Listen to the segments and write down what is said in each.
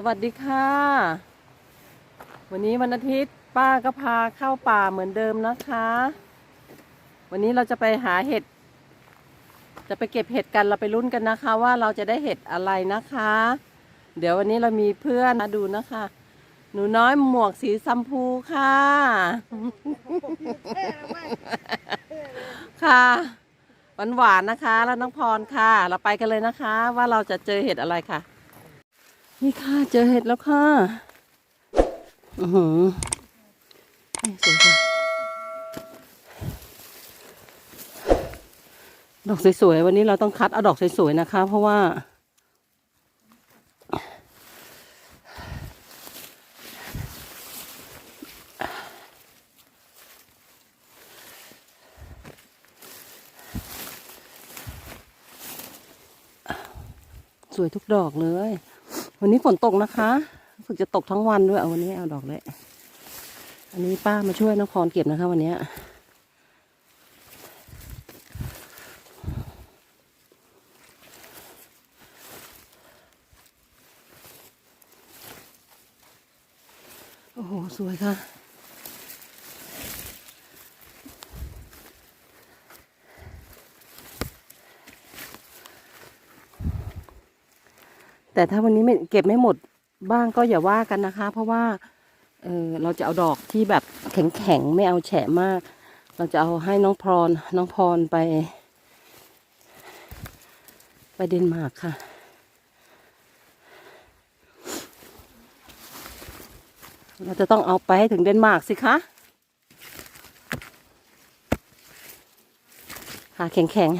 สวัสดีค่ะ วันนี้วันอาทิตย์ป้าก็พาเข้าป่าเหมือนเดิมนะคะ วันนี้เราจะไปหาเห็ด จะไปเก็บเห็ดกันเราไปลุ้นกันนะคะ ว่าเราจะได้เห็ดอะไรนะคะ เดี๋ยววันนี้เรามีเพื่อนมาดูนะคะ หนูน้อยหมวกสีซัมพูค่ะ ค่ะหวานหวานๆนะคะ แล้วน้องพรค่ะ เราไปกันเลยนะคะ ว่าเราจะเจอเห็ดอะไรค่ะ นี่ค่ะเจอเห็ดแล้วค่ะ อือหือสวยจังดอกสวยๆ วันนี้เราต้องคัดเอาดอกสวยๆ นะคะ เพราะว่า สวยทุกดอกเลย วันนี้ฝนตกนะคะ ฝึกจะตกทั้งวันด้วยเอาวันนี้เอาดอกเลยอันนี้ป้ามาช่วยน้องพรเก็บนะคะ วันนี้โอ้โห สวยค่ะ แต่ถ้าวันนี้ไม่เก็บไม่หมดบ้างก็อย่าว่ากันนะคะ เพราะว่าเออเราจะเอาดอกที่แบบแข็งๆไม่เอาแฉะมาก เราจะเอาให้น้องพรน้องพรไป ไปเดนมาร์กค่ะเราจะต้องเอาไปให้ถึงเดนมาร์กสิคะขาแข็ง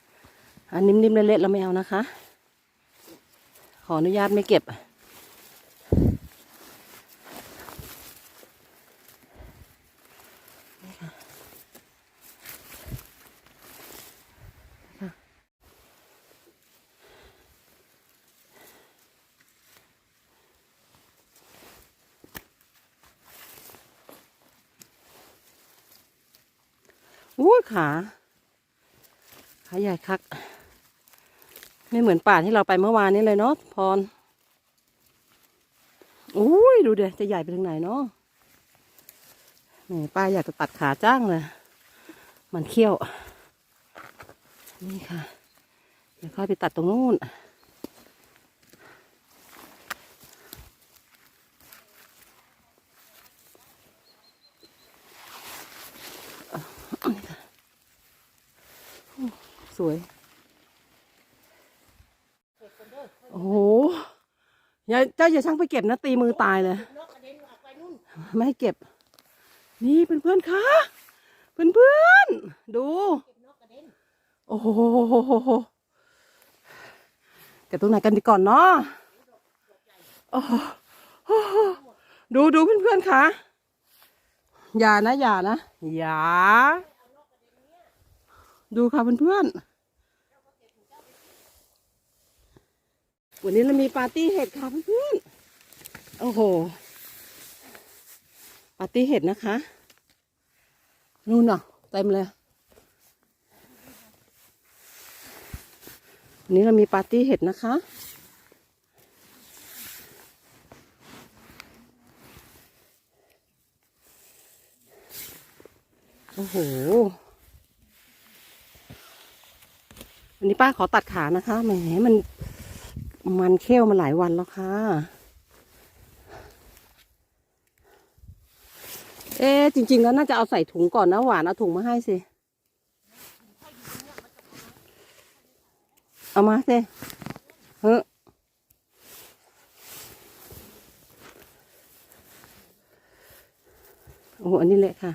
ๆอันนิ่มๆเละๆเราไม่เอานะคะ ขออนุญาตไม่เก็บ อู้ขา ขาใหญ่คัก ไม่เหมือนป่าที่เราไปเมื่อวานนี้เลยเนาะพรอุ้ยดูเดี๋ยวจะใหญ่ไปถึงไหนเนาะแหมป้าอยากจะตัดขาจ้างเลยมันเขี้ยว นี่ค่ะ เดี๋ยวค่อยไปตัดตรงนู้นสวย โอ้โห อย่าเจ้าอย่าช่างไปเก็บนะตีมือตายเลย ไม่ให้เก็บ นี่เพื่อนๆคะเพื่อนๆ ดู โอ้โหเก็บตรงไหนกันดีก่อนเนาะโอ้โหดูดูเพื่อนๆคะอย่านะอย่านะอย่าดูค่ะเพื่อนๆ วันนี้เรามีปาร์ตี้เห็ดค่ะเพื่อนๆโอ้โห ปาร์ตี้เห็ดนะคะ นู่นน่ะเต็มเลยวันนี้เรามีปาร์ตี้เห็ดนะคะ โอ้โหวันนี้ป้าขอตัดขานะคะแหมมัน มันเขี้ยวมาหลายวันแล้วค่ะ เอ๊ะจริง ๆ แล้วน่าจะเอาใส่ถุงก่อนนะหวาน เอาถุงมาให้สิ เอามาสิเฮ้อโอ้โหอันนี้เละค่ะ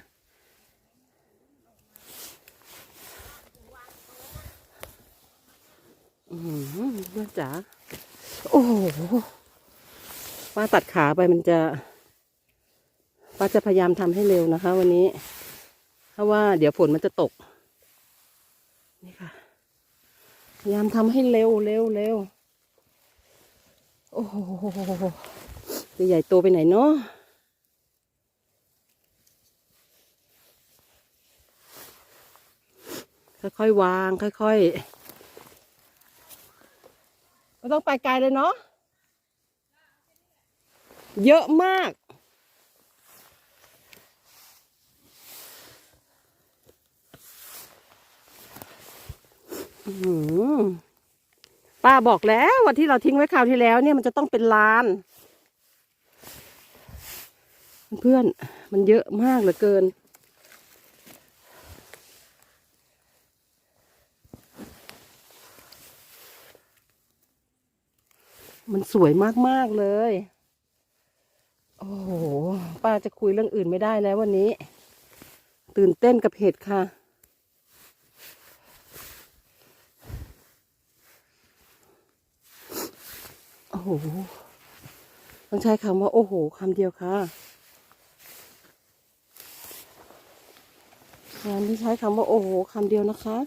อืมเพื่อนจ๋า โอ้โหป้าตัดขาไปมันจะป้าจะพยายามทำให้เร็วนะคะ วันนี้ เพราะว่าเดี๋ยวฝนมันจะตก นี่ค่ะ พยายามทำให้เร็วเร็วเร็วโอ้โหจะใหญ่โตไปไหนเนาะค่อยๆวาง ค่อยๆ ไม่ต้องไปไกลเลยเนาะเยอะมาก ป้าบอกแล้วว่าที่เราทิ้งไว้คราวที่แล้วเนี่ยมันจะต้องเป็นลาน เพื่อนมันเยอะมากเหลือเกิน มันสวยมากๆเลย โอ้โห ป้าจะคุยเรื่องอื่นไม่ได้แล้ววันนี้ ตื่นเต้นกับเห็ดค่ะ โอ้โห ต้องใช้คำว่า โอ้โหคำเดียวค่ะงานที่ใช้คำว่าโอ้โหคำเดียวนะคะ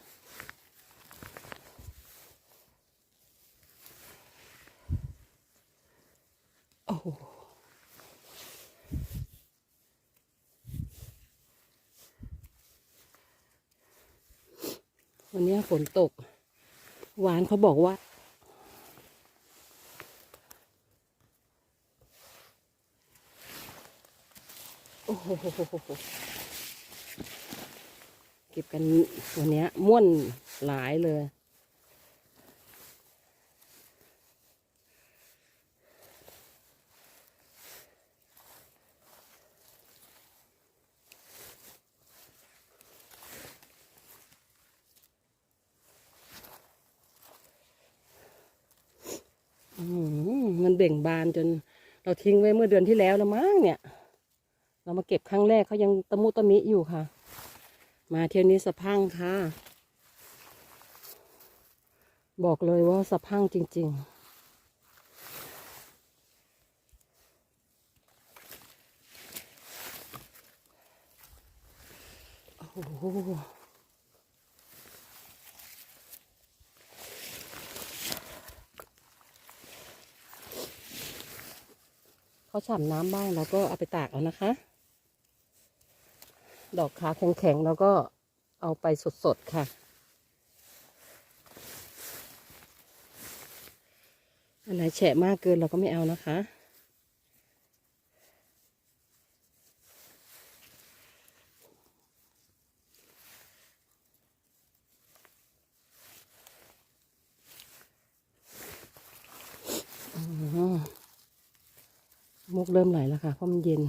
โอ้โห วั นนี้ฝนตก หวานเขาบอกว่า โอ้โหเก็บกันวันเนี้ยม่วนหลายเลย อื มันเบ่งบานจน เราทิ้งไว้เมื่อเดือนที่แล้วแล้วมั้งเนี่ย เรามาเก็บครั้งแรกเขายังตะมุตะมิอยู่ค่ะ มาเที่ยวนี้สะพังค่ะ บอกเลยว่าสะพรังจริง ๆโอ้ เขาฉ่ำน้ำบ้างแล้วก็เอาไปตากเอานะคะ ดอกขาแข็งๆแล้วก็เอาไปสดๆค่ะ อันไหนแฉะมากเกินเราก็ไม่เอานะคะ อืมมุก เริ่มไหลแล้วค่ะเพราะมันเย็น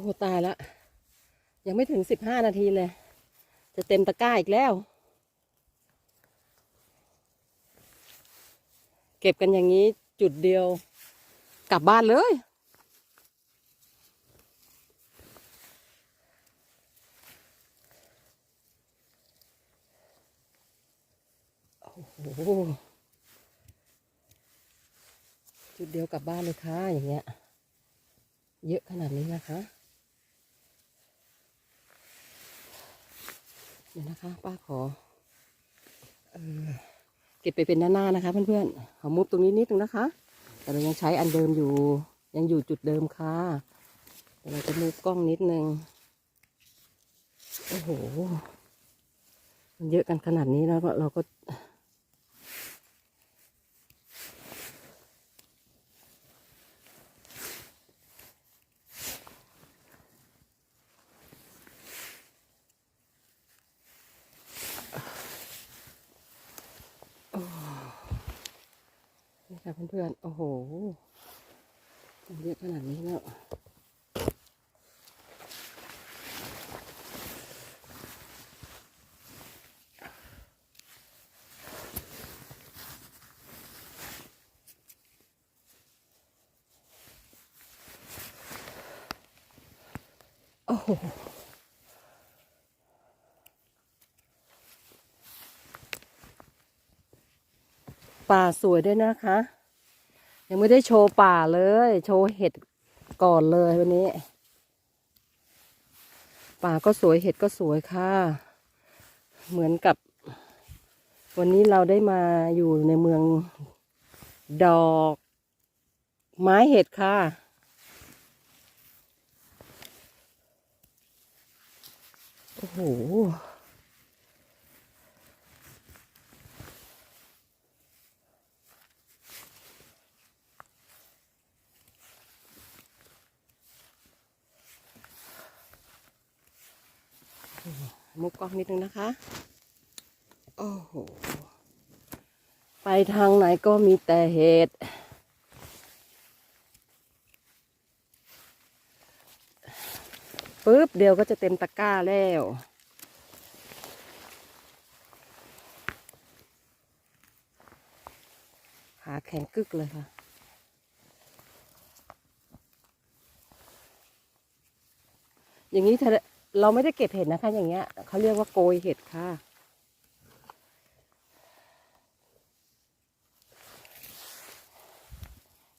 โอ้โหตายละยังไม่ถึงสิบห้านาทีเลย จะเต็มตะกร้าอีกแล้ว เก็บกันอย่างนี้จุดเดียว กลับบ้านเลยจุดเดียวกลับบ้านเลยค่ะอย่างเงี้ย เยอะขนาดนี้นะคะ เดี๋ยวนะคะ ป้าขอเออเก็บไปเป็นหน้าๆนะคะเพื่อนๆขอมุบตรงนี้นิดนึงนะคะ แต่เรายังใช้อันเดิมอยู่ ยังอยู่จุดเดิมค่ะแต่เราจะมุบกล้องนิดนึงโอ้โหมันเยอะกันขนาดนี้แล้วก็เราก็ ค่ะเพื่อนๆ โอ้โห เยอะขนาดนี้แล้วโอ้โห ป่าสวยด้วยนะคะ ยังไม่ได้โชว์ป่าเลย โชว์เห็ดก่อนเลยวันนี้ ป่าก็สวยเห็ดก็สวยค่ะ เหมือนกับ วันนี้เราได้มาอยู่ในเมืองดอก ไม้เห็ดค่ะโอ้โห มุกกล้องนิดนึงนะคะ โอ้โห ไปทางไหนก็มีแต่เห็ดปุ๊บเดียวก็จะเต็มตะกร้าแล้วขาแข็งกึกเลยค่ะอย่างนี้ถ้า เราไม่ได้เก็บเห็ดนะคะ อย่างเงี้ยเขาเรียกว่าโกยเห็ดค่ะ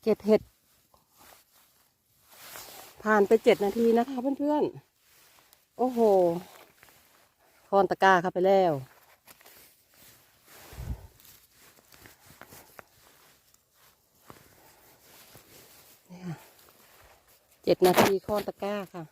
เก็บเห็ด ผ่านไปเจ็ดนาทีนะคะเพื่อนๆ โอ้โห คอนตะก้าเข้าไปแล้วเจ็ดนาทีคอนตะก้าค่ะ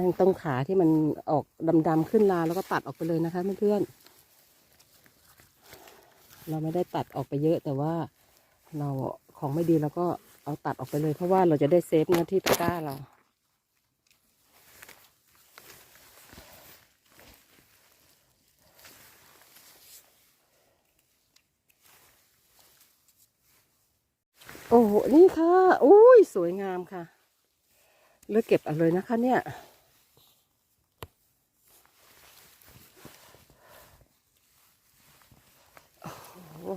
อันตรงขาที่มันออกดำๆขึ้นลาแล้วก็ตัดออกไปเลยนะคะเพื่อนๆเราไม่ได้ตัดออกไปเยอะแต่ว่าเราของไม่ดีเราก็เอาตัดออกไปเลย เพราะว่าเราจะได้เซฟเนื้อที่ตะกร้าเราโอ้โหนี่ค่ะ อุ้ย สวยงามค่ะ เลือกเก็บเอาเลยนะคะเนี่ย โอ้โห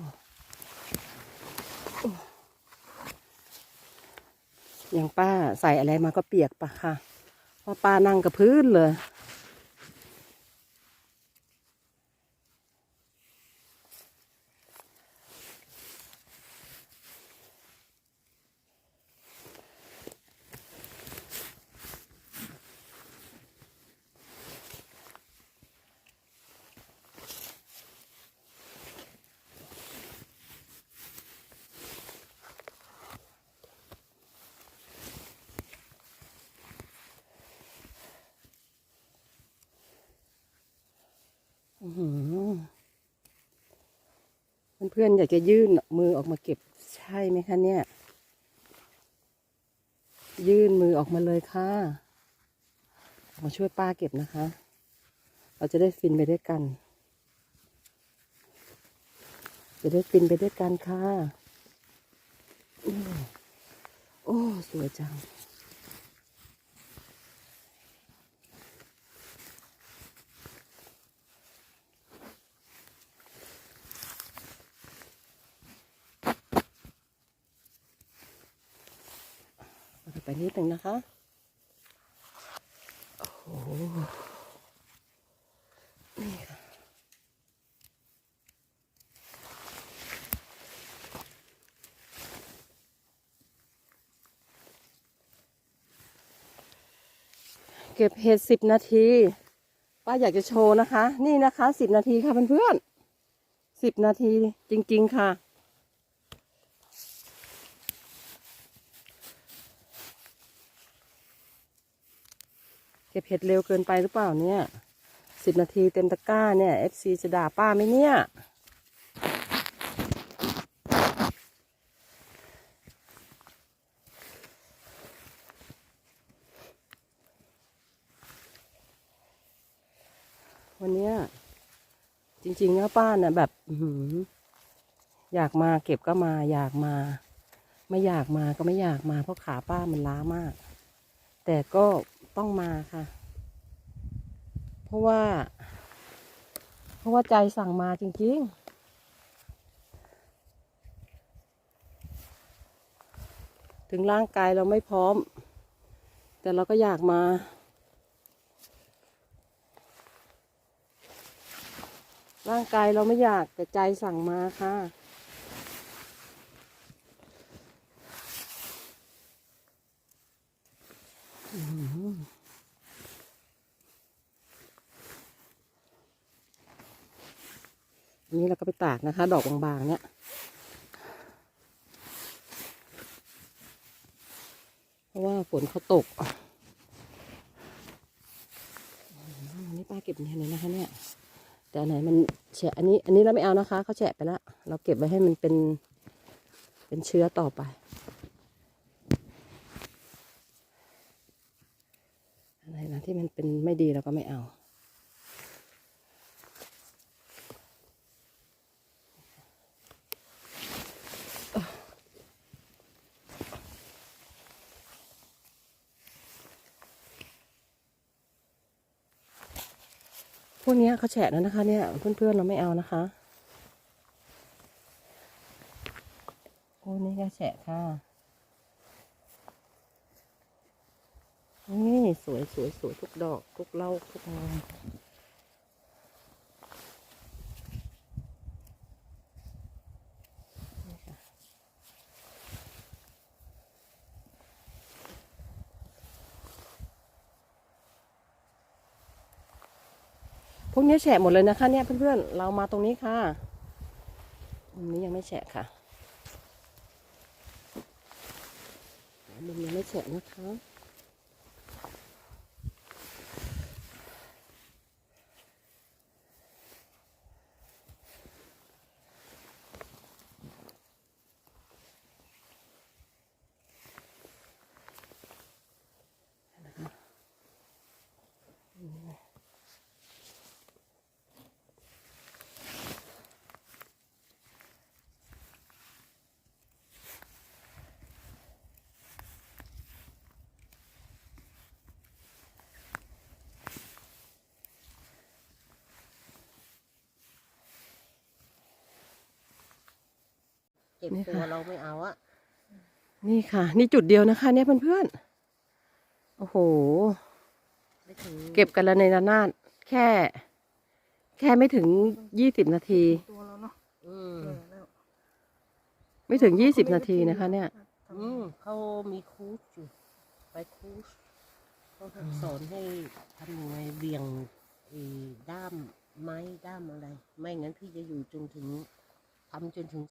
อย่างป้า ใส่อะไรมาก็เปียกปะค่ะเพราะป้านั่งกับพื้นเลย อื้อหือ เพื่อนอยากจะยื่นมือออกมาเก็บใช่ไหมคะเนี่ย ยื่นมือออกมาเลยค่ะ มาช่วยป้าเก็บนะคะ เราจะได้ฟินไปด้วยกัน จะได้ฟินไปด้วยกันค่ะ โอ้ สวยจัง นิดหนึ่งนะคะ โอ้โห นี่ค่ะ เก็บเห็ดสิบนาที ป้าอยากจะโชว์นะคะ นี่นะคะสิบนาทีค่ะเพื่อนๆสิบนาทีจริง ๆ ค่ะ เก็บเห็ดเร็วเกินไปหรือเปล่าเนี่ยสิบนาทีเต็มตะกร้าเนี่ยเอฟซีจะด่าป้าไหมเนี่ยวันเนี้ยจริงๆนะป้าน่ะแบบอยากมาเก็บก็มา อยากมา ไม่อยากมาก็ไม่อยากมาเพราะขาป้ามันล้ามาก แต่ก็ ต้องมาค่ะ เพราะว่า เพราะว่าใจสั่งมาจริง ๆถึงร่างกายเราไม่พร้อม แต่เราก็อยากมา ร่างกายเราไม่อยากแต่ใจสั่งมาค่ะ ตากนะคะ ดอกบางๆเนี่ยเพราะว่าฝนเขาตกนนี้ป้าเก็บเนี่ยเลยนะคะเนี่ยแต่อันไหนมันแฉะอันนี้อันนี้เราไม่เอานะคะเขาแฉะไปแล้วเราเก็บไว้ให้มันเป็นเป็นเชื้อต่อไป อะไรนะที่มันเป็นไม่ดีเราก็ไม่เอา พวกนี้เขาแฉะแล้วนะคะ เนี่ยเพื่อนๆเราไม่เอานะคะพวกนี้ก็แฉะค่ะ นี่สวยสวยสวยทุกดอก ทุกเล่าทุกงานค่ะพวก นี้แฉะหมดเลยนะคะเนี่ยเพื่อนๆ เรามาตรงนี้ค่ะมุมนี้ยังไม่แฉะค่ะมุมยังไม่แฉะนะคะ จ็บนี่ตัวค่ะ เราไม่เอาอะนี่ค่ะ นี่จุดเดียวนะคะ เนี่ยเพื่อนๆ โอ้โห ไม่ถึงเก็บกันแล้วในระนาดแค่ แค่ไม่ถึงยี่สิบนาที ตัวเราเนาะอืมแก่แล้วไม่ถึงยี่สิบนาทีนะคะ เนี่ย อืมเขามีคูชอยู่ไปคูชเขาสอนให้ทำยังไงเบี่ยงไอ้ด้ามไม้ด้ามอะไร ไม่งั้นพี่จะอยู่จนถึงทำจนถึง